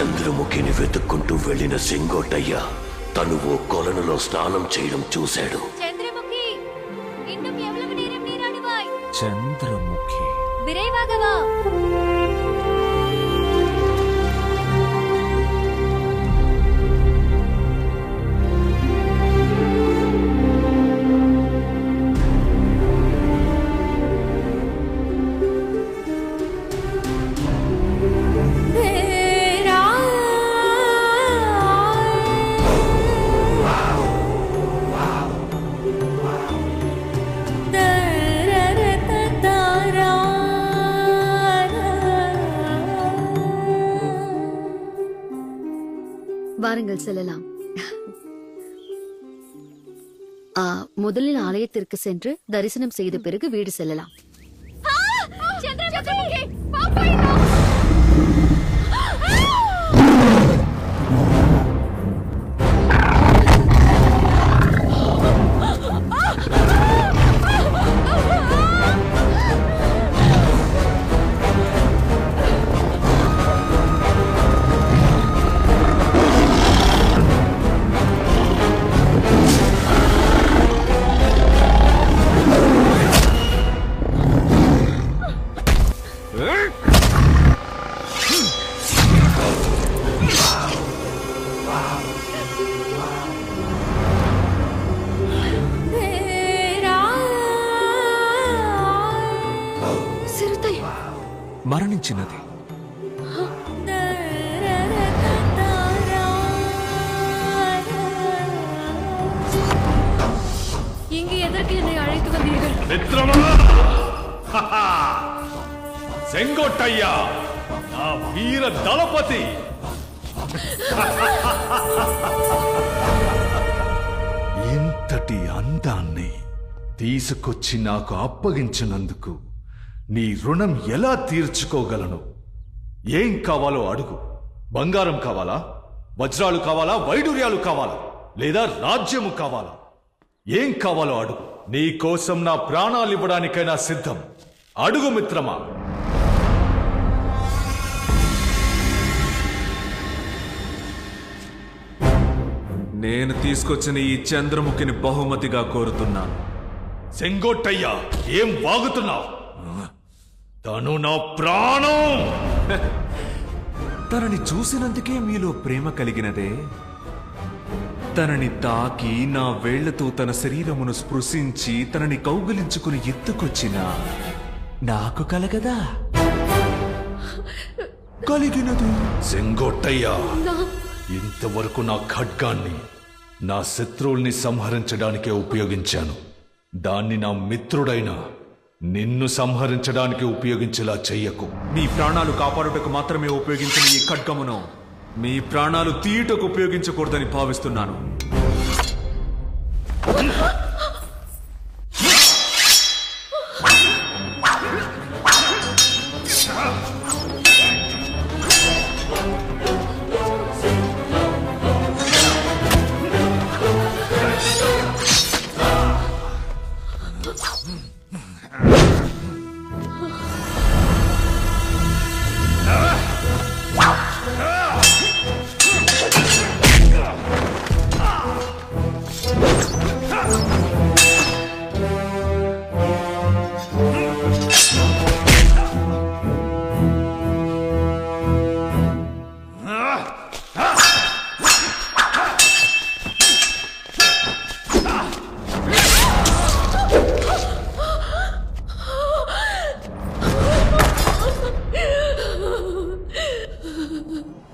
చంద్రముఖిని వెతుక్కుంటూ వెళ్ళిన సింగోటయ్య తను ఓ కొలనులో స్నానం చేయడం చూశాడు. చంద్ర வாருங்கள் செல்லலாம். முதலில் ஆலயத்திற்கு சென்று தரிசனம் செய்த பிறகு வீடு செல்லலாம். మిత్రమా? నా వీర దళపతి. ఇంతటి అందాన్ని తీసుకొచ్చి నాకు అప్పగించినందుకు నీ రుణం ఎలా తీర్చుకోగలను? ఏం కావాలో అడుగు. బంగారం కావాలా? వజ్రాలు కావాలా? వైడూర్యాలు కావాలా? లేదా రాజ్యము కావాలా? ఏం కావాలో అడుగు. నీ కోసం నా ప్రాణాలు ఇవ్వడానికైనా సిద్ధం. అడుగు మిత్రమా? నేను తీసుకొచ్చిన ఈ చంద్రముఖిని బహుమతిగా కోరుతున్నాను సెంగొట్టయ్య ఏం వాగుతున్నావు? తను నా ప్రాణం! తనని చూసినందుకే మీలో ప్రేమ కలిగినదే. తనని తాకి నా వేళ్ళతో తన శరీరమును స్పృశించి తనని కౌగిలించుకుని ఎత్తుకొచ్చిన. నాకు కలగదా? కలిగినది. సెంగొట్టయ్య ఇంతవరకు నా ఖడ్గాన్ని నా శత్రువుల్ని సంహరించడానికే ఉపయోగించాను. దాన్ని నా మిత్రుడైన నిన్ను సంహరించడానికి ఉపయోగించేలా చెయ్యకు. మీ ప్రాణాలు కాపాడుటకు మాత్రమే ఉపయోగించిన ఈ ఖడ్గమును మీ ప్రాణాలు తీయుటకు ఉపయోగించకూడదని భావిస్తున్నాను.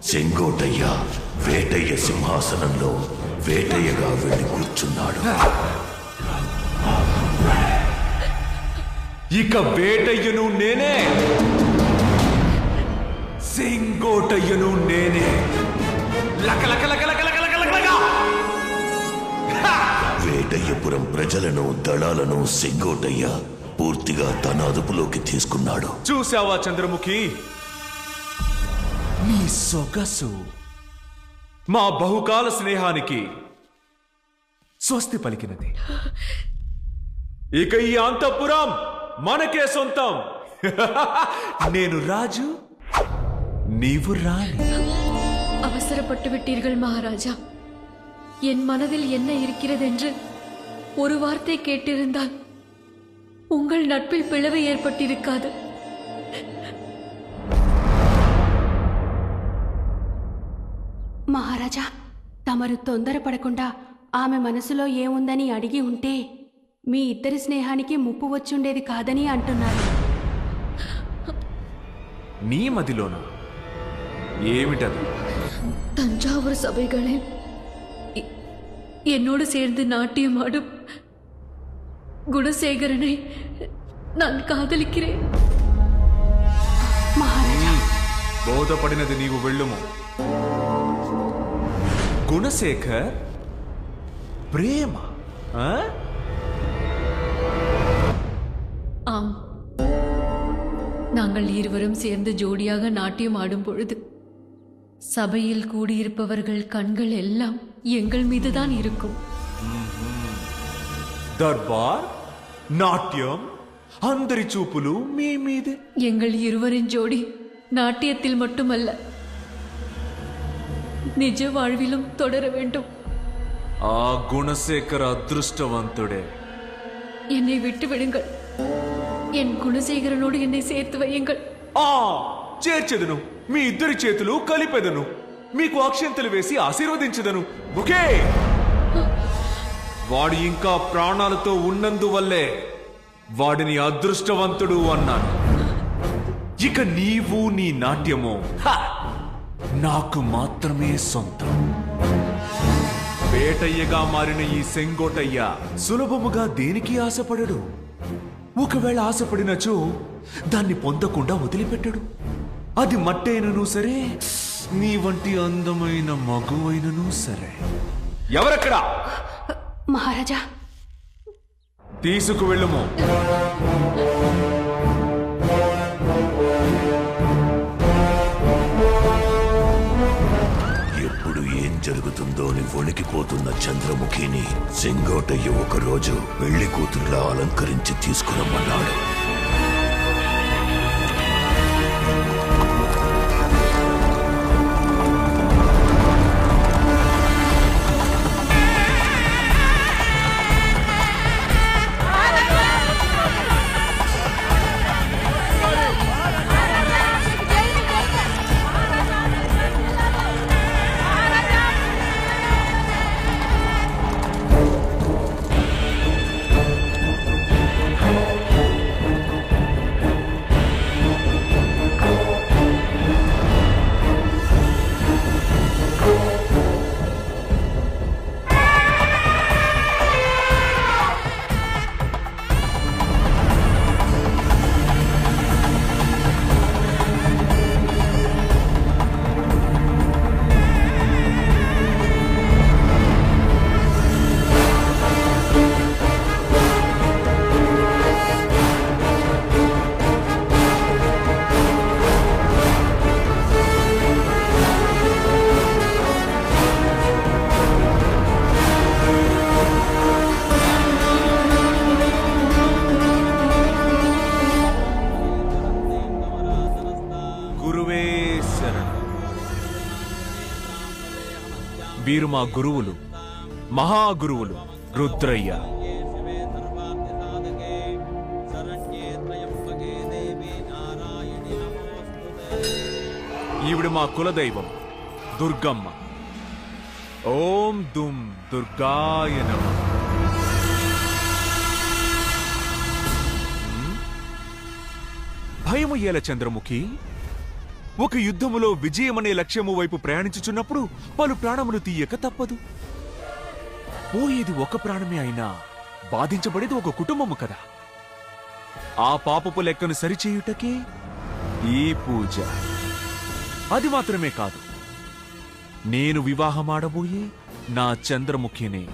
చెంగోటయ్య వేటయ్య సింహాసనంలో వేటయ్యగా వెళ్ళి కూర్చున్నాడు. ఇక వేటయ్యను నేనే. సింగోటయ్యను నేనే. వేటయ్యపురం ప్రజలను దళాలను సింగోటయ్య పూర్తిగా తన అదుపులోకి తీసుకున్నాడు. చూసావా చంద్రముఖి? నీ సొగసు మా బహుకాల స్నేహానికి స్వస్తి పలికినది ఇక ఈ అంతఃపురం మనకే సొంతం నేను రాజు నీవు రాణి அவசரப்பட்டு விட்டீர்கள் மகாராஜா என் மனதில் என்ன இருக்கிறதென்று ஒரு வார்த்தை கேட்டிருந்தால் உங்கள் நட்பில் பிளவு ஏற்பட்டிருக்காது మహారాజా తమరు తొందరపడకుండా ఆమె మనసులో ఏముందని అడిగి ఉంటే మీ ఇద్దరి స్నేహానికి ముప్పు వచ్చుండేది కాదని అంటున్నారు నీ మదిలోన ఏమిటది தஞ்சாவூர் சபைகளில் எ- என்னோடு சேர்ந்து நாட்டியமாடும் குணசேகரனை நான் காதலிக்கிறேன் మహారాజా బోధపడినది నీవు వెళ్ళుము குணசேகர்? பிரேமா? ஆம். நாங்கள் இருவரும் சேர்ந்து ஜோடியாக நாட்டியம் ஆடும் பொழுது சபையில் கூடியிருப்பவர்கள் கண்கள் எல்லாம் எங்கள் மீதுதான் இருக்கும். தர்பார் நாட்டியம் அந்தரி சூப்புலு மீது. எங்கள் இருவரின் ஜோடி நாட்டியத்தில் மட்டுமல்ல நிஜ வாழ்விலும் தொடர வேண்டும் ఆ గుణశేఖర అదృష్టవంతుడే என்னை விட்டு விடுங்கள் என் குணசேகரனோடு என்னை சேர்த்து வையுங்கள் ఆ చేర్చెదను మీ ఇద్దరి చేతులు కలిపెదను మీకు అక్షంతలు వేసి ఆశీర్వదించదను ఓకే వాడు ఇంకా ప్రాణాలతో ఉన్నందువల్లే వాడిని అదృష్టవంతుడు అన్నాను ఇక నీవు నీ నాట్యము హ! నాకు మాత్రమే సొంతం. పేటయ్యగా మారిన ఈ సెంగోటయ్య సులభముగా దేనికి ఆశపడడు? ఒకవేళ ఆశపడినచో దాన్ని పొందకుండా వదిలిపెట్టడు. అది మట్టైనను సరే నీ వంటి అందమైన మగువైనను సరే. ఎవరక్కడా? మహారాజా. తీసుకువెళ్ళుము. ఏం అని వణికిపోతున్న చంద్రముఖిని సెంగోటయ్య ఒకరోజు పెళ్ళి కూతురులా అలంకరించి తీసుకురమ్మన్నాడు. వీరు మా గురువులు మహాగురువులు రుద్రయ్య. ఈవిడ మా కులదైవం దుర్గమ్మ. ఓం దుమ్ దుర్గాయ నమ. భయము ఏల చంద్రముఖి ఒక యుద్ధములో విజయమనే లక్ష్యము వైపు ప్రయాణించుచున్నప్పుడు పలు ప్రాణములు తీయక తప్పదు. పోయేది ఒక ప్రాణమే అయినా బాధించబడేది ఒక కుటుంబము కదా. ఆ పాపపు లెక్కను సరిచేయుటకే ఈ పూజ. అది మాత్రమే కాదు నేను వివాహమాడబోయే నా చంద్రముఖిని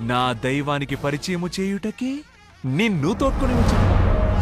నా దైవానికి పరిచయము చేయుటకే నిన్ను తోడ్కొని వచ్చాను